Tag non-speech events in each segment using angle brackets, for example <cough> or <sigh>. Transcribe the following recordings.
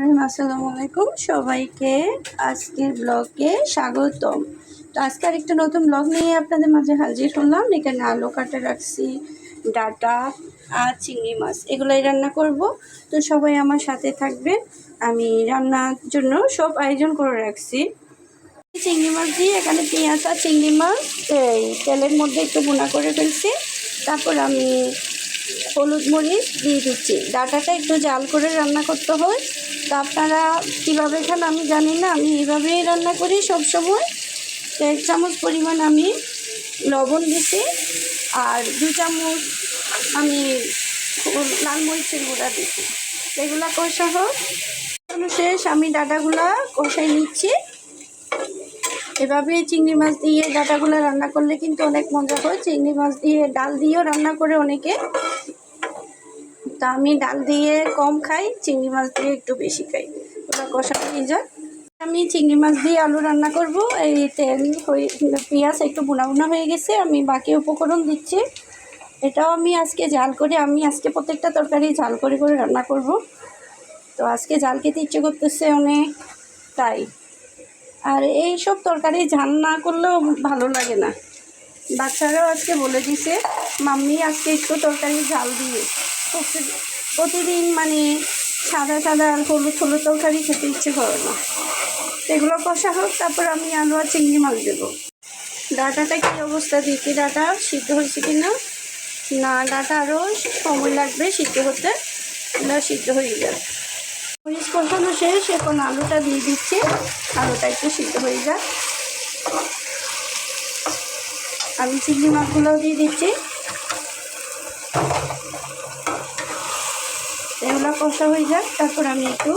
আসসালামু আলাইকুম। সবাইকে আজকের ব্লগে স্বাগতম। তো আজকে আর একটা নতুন ব্লগ নিয়ে আপনাদের মাঝে হাজির হলাম। এখানে আলু কাটা রাখছি, ডাটা, আর চিংড়ি মাছ, এগুলোই রান্না করব। তো সবাই আমার সাথে থাকবে আমি রান্নার জন্য সব আয়োজন করে রাখছি। চিংড়ি মাছ দিয়ে এখানে পেঁয়াজ আর চিংড়ি মাছ তেলের মধ্যে একটু বোনা করে ফেলছি। তারপর আমি হলুদ মরিচ দিয়ে দিচ্ছি। ডাটাটা একটু জাল করে রান্না করতে হয়। তো আপনারা কীভাবে খান আমি জানি না। আমি এইভাবেই রান্না করি সব সময় তো এক চামচ পরিমাণ আমি লবণ দিছি আর দু চামচ আমি লাল মরিচের গুঁড়া দিছি এগুলা কষা হোক। শেষ। আমি ডাটাগুলা কষাই নিচ্ছি। এভাবে চিংড়ি মাছ দিয়ে ডাটাগুলো রান্না করলে কিন্তু অনেক মজা হয়। চিংড়ি মাছ দিয়ে ডাল দিয়েও রান্না করে অনেকে। তা আমি ডাল দিয়ে কম খাই, চিংড়ি মাছ দিয়ে একটু বেশি খাই। ওটা কষা হয়ে যাক। আমি চিংড়ি মাছ দিয়ে আলু রান্না করব। এই তেল পেঁয়াজ একটু বোনা বোনা হয়ে গেছে। আমি বাকি উপকরণ দিচ্ছি। এটাও আমি আজকে জাল করে, আমি আজকে প্রত্যেকটা তরকারি ঝাল করে করে রান্না করব। তো আজকে জাল খেতে ইচ্ছে করতেছে অনেক, তাই। আর এই সব তরকারি ঝাল না করলেও ভালো লাগে না। বাচ্চারাও আজকে বলে দিছে, মাম্মি, আজকে একটু তরকারি ঝাল দিয়ে। প্রতি- প্রতিদিন মানে সাদা সাদা আর হলুদ হলুদ তরকারি খেতে ইচ্ছে করে না। এগুলো কষা হোক, তারপর আমি আলু আর চিংড়ি মাছ দেবো। ডাটাটা কী অবস্থা দেখি ডাটা? সিদ্ধ হয়েছে কি না? না, ডাটা আরও সময় লাগবে সিদ্ধ হতে। সিদ্ধ হয়ে যাবে মরিচ কষানো শেষ, এখন আলুটা দিয়ে দিচ্ছি। আলুটা একটু সিদ্ধ হয়ে যাক। আমি চিংড়ি মাছগুলোও দিয়ে দিচ্ছি। এগুলো কষা হয়ে যাক, তারপর আমি একটু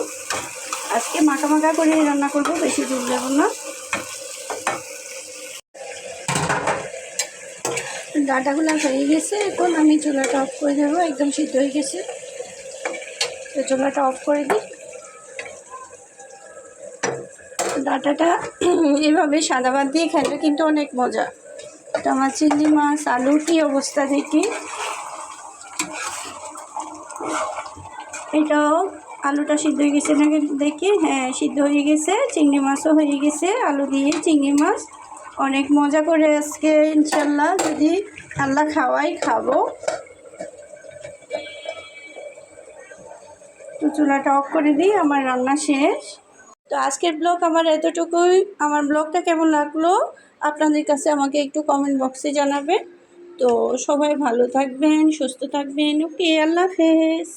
আজকে মাখা মাখা করে রান্না করব, বেশি দূর দেবো না। ডাটাগুলো হয়ে গেছে, এখন আমি চুলাটা অফ করে দেবো, একদম সিদ্ধ হয়ে গেছে। তো চুলাটা অফ করে দিই। ডাটাটা <clears throat> এভাবে সাদা ভাত দিয়ে খেলে কিন্তু অনেক মজা। তো আমার চিংড়ি, মাছ, আলু, কি অবস্থা দেখি। এটাও আলুটা সিদ্ধ হয়ে গেছে নাকি দেখি হ্যাঁ সিদ্ধ হয়ে গেছে, চিংড়ি মাছও হয়ে গেছে, আলু দিয়ে চিংড়ি মাছ। অনেক মজা করে আজকে, ইনশাল্লাহ, যদি আল্লাহ খাওয়াই খাব। তো চুলাটা অফ করে দিই, আমার রান্না শেষ। তো আজকের ব্লগ আমার এতটুকুই। আমার ব্লগটা কেমন লাগল আপনাদের কাছে আমাকে একটু কমেন্ট বক্সে জানাবেন। তো সবাই ভালো থাকবেন, সুস্থ থাকবেন। ওকে আল্লাহ হাফেজ।